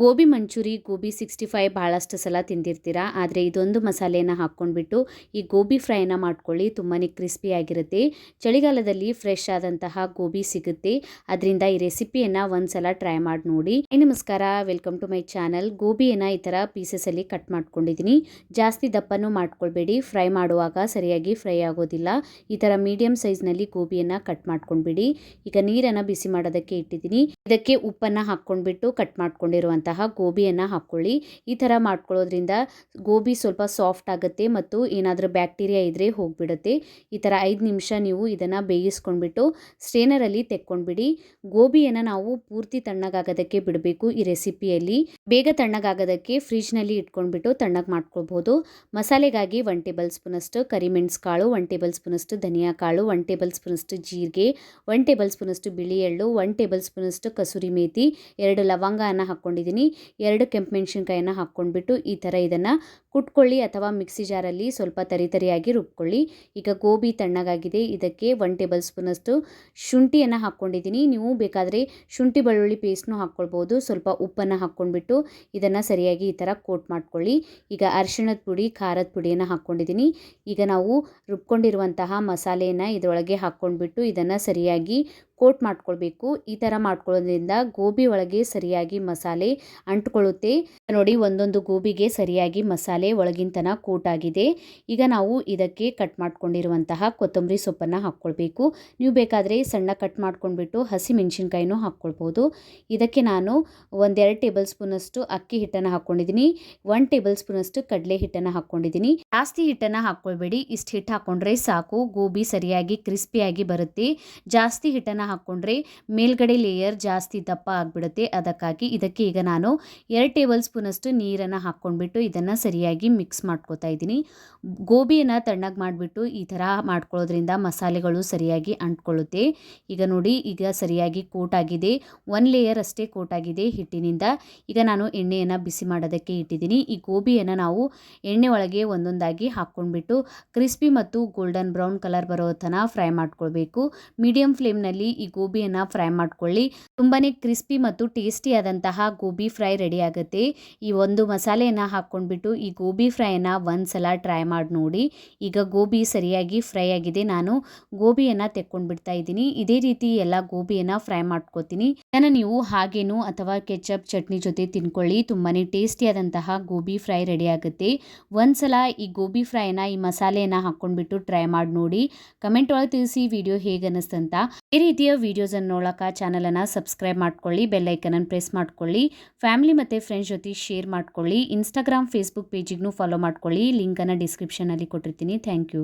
Gobi manchurian, gobi sixty five ಭಾಳಷ್ಟು ಸಲ ತಿಂದಿರ್ತೀರ? ಆದರೆ ಇದೊಂದು ಮಸಾಲೆಯನ್ನು ಹಾಕ್ಕೊಂಡ್ಬಿಟ್ಟು ಈ ಗೋಬಿ ಫ್ರೈನ ಮಾಡ್ಕೊಳ್ಳಿ ತುಂಬಾ ಕ್ರಿಸ್ಪಿಯಾಗಿರುತ್ತೆ ಚಳಿಗಾಲದಲ್ಲಿ ಫ್ರೆಶ್ ಆದಂತಹ ಗೋಬಿ ಸಿಗುತ್ತೆ. ಅದರಿಂದ ಈ ರೆಸಿಪಿಯನ್ನು ಒಂದ್ಸಲ ಟ್ರೈ ಮಾಡಿ ನೋಡಿ. ನಮಸ್ಕಾರ. ವೆಲ್ಕಮ್ ಟು ಮೈ ಚಾನಲ್ ಗೋಬಿಯನ್ನು ಈ ಥರ ಪೀಸಸಲ್ಲಿ ಕಟ್ ಮಾಡ್ಕೊಂಡಿದ್ದೀನಿ. ಜಾಸ್ತಿ ದಪ್ಪನೂ ಮಾಡ್ಕೊಳ್ಬೇಡಿ. ಫ್ರೈ ಮಾಡುವಾಗ ಸರಿಯಾಗಿ ಫ್ರೈ ಆಗೋದಿಲ್ಲ. ಈ ಥರ ಮೀಡಿಯಂ ಸೈಜ್ನಲ್ಲಿ ಗೋಬಿಯನ್ನು ಕಟ್ ಮಾಡ್ಕೊಂಡ್ಬಿಡಿ. ಈಗ ನೀರನ್ನು ಬಿಸಿ ಮಾಡೋದಕ್ಕೆ ಇಟ್ಟಿದ್ದೀನಿ. ಇದಕ್ಕೆ ಉಪ್ಪನ್ನು ಹಾಕ್ಕೊಂಡ್ಬಿಟ್ಟು ಕಟ್ ಮಾಡ್ಕೊಂಡಿರುವಂತಹ ಗೋಬಿಯನ್ನು ಹಾಕ್ಕೊಳ್ಳಿ ಈ ಥರ ಮಾಡ್ಕೊಳ್ಳೋದ್ರಿಂದ ಗೋಬಿ ಸ್ವಲ್ಪ ಸಾಫ್ಟ್ ಆಗುತ್ತೆ ಮತ್ತು ಏನಾದರೂ ಬ್ಯಾಕ್ಟೀರಿಯಾ ಇದ್ದರೆ ಹೋಗಿಬಿಡುತ್ತೆ. ಈ ಥರ ಐದು ನಿಮಿಷ ನೀವು ಇದನ್ನು ಬೇಯಿಸ್ಕೊಂಡ್ಬಿಟ್ಟು ಸ್ಟ್ರೇನರಲ್ಲಿ ತೆಕ್ಕೊಂಡ್ಬಿಡಿ. ಗೋಬಿಯನ್ನು ನಾವು ಪೂರ್ತಿ ತಣ್ಣಗಾಗೋದಕ್ಕೆ ಬಿಡಬೇಕು ಈ ರೆಸಿಪಿಯಲ್ಲಿ ಬೇಗ ತಣ್ಣಗಾಗೋದಕ್ಕೆ ಫ್ರಿಜ್ನಲ್ಲಿ ಇಟ್ಕೊಂಡ್ಬಿಟ್ಟು ತಣ್ಣಗೆ ಮಾಡ್ಕೊಳ್ಬೋದು. ಮಸಾಲೆಗಾಗಿ ಒನ್ ಟೇಬಲ್ ಸ್ಪೂನಷ್ಟು ಕರಿಮೆಣ್ಸು ಕಾಳು ಒನ್ ಟೇಬಲ್ ಸ್ಪೂನಷ್ಟು ಧನಿಯಾ ಕಾಳು ಒನ್ ಟೇಬಲ್ ಸ್ಪೂನಷ್ಟು ಜೀರಿಗೆ ಒನ್ ಟೇಬಲ್ ಸ್ಪೂನಷ್ಟು ಬಿಳಿ ಎಳ್ಳು ಒನ್ ಟೇಬಲ್ ಸ್ಪೂನಷ್ಟು ಕಸೂರಿ ಮೇಥಿ ಎರಡು ಲವಂಗನ ಹಾಕ್ಕೊಂಡಿದ್ದೀನಿ ಎರಡು ಕೆಂಪು ಮೆಣಸಿನ್ಕಾಯನ್ನ ಹಾಕ್ಕೊಂಡ್ಬಿಟ್ಟು ಈ ಥರ ಇದನ್ನು ಕುಟ್ಕೊಳ್ಳಿ ಅಥವಾ ಮಿಕ್ಸಿ ಜಾರಲ್ಲಿ ಸ್ವಲ್ಪ ತರಿತರಿಯಾಗಿ ರುಬ್ಕೊಳ್ಳಿ. ಈಗ ಗೋಬಿ ತಣ್ಣಗಾಗಿದೆ. ಇದಕ್ಕೆ ಒನ್ ಟೇಬಲ್ ಸ್ಪೂನಷ್ಟು ಶುಂಠಿಯನ್ನು ಹಾಕ್ಕೊಂಡಿದ್ದೀನಿ. ನೀವು ಬೇಕಾದರೆ ಶುಂಠಿ ಬೆಳ್ಳುಳ್ಳಿ ಪೇಸ್ಟ್ನೂ ಹಾಕ್ಕೊಳ್ಬೋದು. ಸ್ವಲ್ಪ ಉಪ್ಪನ್ನು ಹಾಕ್ಕೊಂಡ್ಬಿಟ್ಟು ಇದನ್ನು ಸರಿಯಾಗಿ ಈ ಥರ ಕೋಟ್ ಮಾಡ್ಕೊಳ್ಳಿ. ಈಗ ಅರಿಶಿಣದ ಪುಡಿ, ಖಾರದ ಪುಡಿಯನ್ನು ಹಾಕ್ಕೊಂಡಿದ್ದೀನಿ. ಈಗ ನಾವು ರುಬ್ಕೊಂಡಿರುವಂತಹ ಮಸಾಲೆಯನ್ನು ಇದರೊಳಗೆ ಹಾಕ್ಕೊಂಡ್ಬಿಟ್ಟು ಇದನ್ನು ಸರಿಯಾಗಿ ಕೋಟ್ ಮಾಡ್ಕೊಳ್ಬೇಕು. ಈ ಥರ ಮಾಡ್ಕೊಳ್ಳೋದ್ರಿಂದ ಗೋಬಿ ಒಳಗೆ ಸರಿಯಾಗಿ ಮಸಾಲೆ ಅಂಟ್ಕೊಳ್ಳುತ್ತೆ. ನೋಡಿ, ಒಂದೊಂದು ಗೋಬಿಗೆ ಸರಿಯಾಗಿ ಮಸಾಲೆ ಒಳಗಿನ ತನ ಕೋಟ್ ಆಗಿದೆ ಈಗ ನಾವು ಇದಕ್ಕೆ ಕಟ್ ಮಾಡ್ಕೊಂಡಿರುವಂತಹ ಕೊತ್ತಂಬರಿ ಸೊಪ್ಪನ್ನು ಹಾಕ್ಕೊಳ್ಬೇಕು. ನೀವು ಬೇಕಾದರೆ ಸಣ್ಣ ಕಟ್ ಮಾಡ್ಕೊಂಡ್ಬಿಟ್ಟು ಹಸಿ ಮೆಣಸಿನ್ಕಾಯಿನೂ ಹಾಕ್ಕೊಳ್ಬೋದು. ಇದಕ್ಕೆ ನಾನು ಒಂದೆರಡು ಟೇಬಲ್ ಸ್ಪೂನಷ್ಟು ಅಕ್ಕಿ ಹಿಟ್ಟನ್ನು ಹಾಕ್ಕೊಂಡಿದ್ದೀನಿ. ಒನ್ ಟೇಬಲ್ ಸ್ಪೂನಷ್ಟು ಕಡಲೆ ಹಿಟ್ಟನ್ನು ಹಾಕ್ಕೊಂಡಿದ್ದೀನಿ. ಜಾಸ್ತಿ ಹಿಟ್ಟನ್ನು ಹಾಕ್ಕೊಳ್ಬೇಡಿ. ಇಷ್ಟು ಹಿಟ್ಟು ಹಾಕ್ಕೊಂಡ್ರೆ ಸಾಕು. ಗೋಬಿ ಸರಿಯಾಗಿ ಕ್ರಿಸ್ಪಿಯಾಗಿ ಬರುತ್ತೆ. ಜಾಸ್ತಿ ಹಿಟ್ಟನ್ನು ಹಾಕ್ಕೊಂಡ್ರೆ ಮೇಲ್ಗಡೆ ಲೇಯರ್ ಜಾಸ್ತಿ ದಪ್ಪ ಆಗಿಬಿಡುತ್ತೆ. ಅದಕ್ಕಾಗಿ ಇದಕ್ಕೆ ಈಗ ನಾನು ಎರಡು ಟೇಬಲ್ ಸ್ಪೂನಷ್ಟು ನೀರನ್ನು ಹಾಕ್ಕೊಂಡ್ಬಿಟ್ಟು ಇದನ್ನು ಸರಿಯಾಗಿ ಮಿಕ್ಸ್ ಮಾಡ್ಕೊತಾ ಇದ್ದೀನಿ. ಗೋಬಿಯನ್ನು ತಣ್ಣಗೆ ಮಾಡಿಬಿಟ್ಟು ಈ ಥರ ಮಾಡ್ಕೊಳ್ಳೋದ್ರಿಂದ ಮಸಾಲೆಗಳು ಸರಿಯಾಗಿ ಅಂಟ್ಕೊಳ್ಳುತ್ತೆ. ಈಗ ನೋಡಿ, ಈಗ ಸರಿಯಾಗಿ ಕೋಟ್ ಆಗಿದೆ ಒನ್ ಲೇಯರ್ ಅಷ್ಟೇ ಕೋಟ್ ಆಗಿದೆ ಹಿಟ್ಟಿನಿಂದ. ಈಗ ನಾನು ಎಣ್ಣೆಯನ್ನು ಬಿಸಿ ಮಾಡೋದಕ್ಕೆ ಇಟ್ಟಿದ್ದೀನಿ. ಈ ಗೋಬಿಯನ್ನು ನಾವು ಎಣ್ಣೆ ಒಳಗೆ ಒಂದೊಂದಾಗಿ ಹಾಕ್ಕೊಂಡ್ಬಿಟ್ಟು ಕ್ರಿಸ್ಪಿ ಮತ್ತು ಗೋಲ್ಡನ್ ಬ್ರೌನ್ ಕಲರ್ ಬರೋ ತನಕ ಫ್ರೈ ಮಾಡ್ಕೊಳ್ಬೇಕು. ಮೀಡಿಯಂ ಫ್ಲೇಮ್ನಲ್ಲಿ ಈ ಗೋಬಿಯನ್ನು ಫ್ರೈ ಮಾಡ್ಕೊಳ್ಳಿ. ತುಂಬಾ ಕ್ರಿಸ್ಪಿ ಮತ್ತು ಟೇಸ್ಟಿ ಆದಂತಹ ಗೋಬಿ ಫ್ರೈ ರೆಡಿ ಆಗುತ್ತೆ. ಈ ಒಂದು ಮಸಾಲೆಯನ್ನು ಹಾಕ್ಕೊಂಡ್ಬಿಟ್ಟು ಈ ಗೋಬಿ ಫ್ರೈನ ಒಂದು ಸಲ ಟ್ರೈ ಮಾಡಿ ನೋಡಿ. ಈಗ ಗೋಬಿ ಸರಿಯಾಗಿ ಫ್ರೈ ಆಗಿದೆ. ನಾನು ಗೋಬಿಯನ್ನು ತೆಕ್ಕೊಂಡು ಬಿಡ್ತಾ ಇದ್ದೀನಿ. ಇದೇ ರೀತಿ ಎಲ್ಲ ಗೋಬಿಯನ್ನು ಫ್ರೈ ಮಾಡ್ಕೋತೀನಿ. ಇದನ್ನು ನೀವು ಹಾಗೇನು ಅಥವಾ ಕೆಚಪ್ ಚಟ್ನಿ ಜೊತೆ ತಿನ್ಕೊಳ್ಳಿ. ತುಂಬಾ ಟೇಸ್ಟಿಯಾದಂತಹ ಗೋಬಿ ಫ್ರೈ ರೆಡಿ ಆಗುತ್ತೆ. ಒಂದ್ಸಲ ಈ ಗೋಬಿ ಫ್ರೈನ ಈ ಮಸಾಲೆಯನ್ನು ಹಾಕ್ಕೊಂಡ್ಬಿಟ್ಟು ಟ್ರೈ ಮಾಡಿ ನೋಡಿ. ಕಮೆಂಟ್ ಒಳಗೆ ತಿಳಿಸಿ ವಿಡಿಯೋ ಹೇಗೆ ಅನ್ನಿಸ್ತಂತ ಈ ರೀತಿಯ ವಿಡಿಯೋಸನ್ನು ನೋಡೋಕೆ ಚಾನಲನ್ನು ಸಬ್ಸ್ಕ್ರೈಬ್ ಮಾಡ್ಕೊಳ್ಳಿ. ಬೆಲ್ಲೈಕನನ್ನು ಪ್ರೆಸ್ ಮಾಡ್ಕೊಳ್ಳಿ. ಫ್ಯಾಮಿಲಿ ಮತ್ತು ಫ್ರೆಂಡ್ಸ್ ಜೊತೆ ಶೇರ್ ಮಾಡ್ಕೊಳ್ಳಿ. ಇನ್ಸ್ಟಾಗ್ರಾಮ್ ಫೇಸ್ಬುಕ್ ಪೇಜಿಗೂ ಫಾಲೋ ಮಾಡ್ಕೊಳ್ಳಿ. ಲಿಂಕನ್ನು ಡಿಸ್ಕ್ರಿಪ್ಷನಲ್ಲಿ ಕೊಟ್ಟಿರ್ತೀನಿ. Thank you